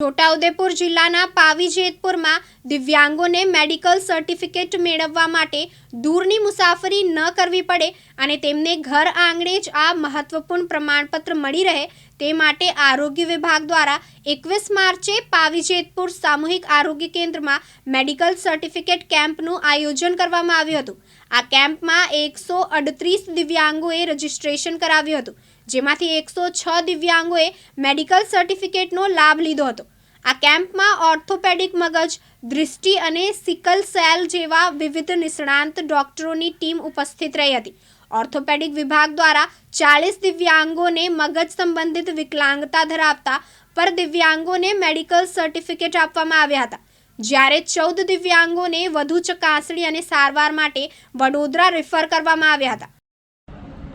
છોટાઉદેપુર જિલ્લાના પાવી જેતપુરમાં દિવ્યાંગોને medical certificate મેળવવા માટે દૂરની મુસાફરી ન કરવી પડે અને તેમને ઘર આંગણે જ આ મહત્વપૂર્ણ પ્રમાણપત્ર મળી રહે તે માટે આરોગ્ય વિભાગ દ્વારા એકવીસ માર્ચે પાવીજેતપુર સામૂહિક આરોગ્ય કેન્દ્રમાં મેડિકલ સર્ટિફિકેટ કેમ્પનું આયોજન કરવામાં આવ્યું હતું. આ કેમ્પમાં એકસો અડત્રીસ દિવ્યાંગોએ રજીસ્ટ્રેશન કરાવ્યું હતું, જેમાંથી એકસો છ દિવ્યાંગોએ મેડિકલ સર્ટિફિકેટનો લાભ લીધો હતો. આ કેમ્પમાં ઓર્થોપેડિક મગજ, દૃષ્ટિ અને સિકલ સેલ જેવા વિવિધ નિષ્ણાંત ડોક્ટરોની ટીમ ઉપસ્થિત રહી હતી. ઓર્થોપેડિક વિભાગ દ્વારા ચાલીસ દિવ્યાંગોને મગજ સંબંધિત વિકલાંગતા ધરાવતા પર દિવ્યાંગોને મેડિકલ સર્ટિફિકેટ આપવામાં આવ્યા હતા. જ્યારે ચૌદ દિવ્યાંગોને વધુ ચકાસણી અને સારવાર માટે વડોદરા રેફર કરવામાં આવ્યા હતા.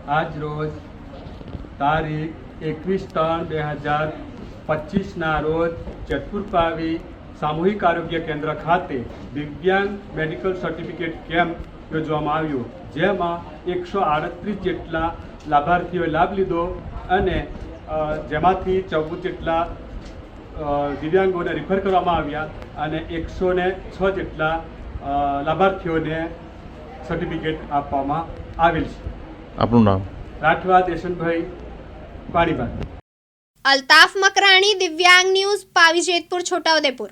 આજ રોજ તારીખ એકવીસ ત્રણ બે હજાર પચીસના રોજ જેતપુર પાવી સામૂહિક આરોગ્ય કેન્દ્ર ખાતે દિવ્યાંગ મેડિકલ સર્ટિફિકેટ કેમ્પ યોજવામાં આવ્યું. જેમાં એકસો આડત્રીસ જેટલા લાભાર્થીઓએ લાભ લીધો અને જેમાંથી ચૌદ જેટલા દિવ્યાંગોને રિફર કરવામાં આવ્યા અને એકસો ને છ જેટલા લાભાર્થીઓને સર્ટિફિકેટ આપવામાં આવેલ છે. આપણું નામ? રાઠવા દેશનભાઈ પાણીબાગ અલ્તાફ મકરાણી દિવ્યાંગ ન્યૂઝ પાવી જેતપુર છોટાઉદેપુર.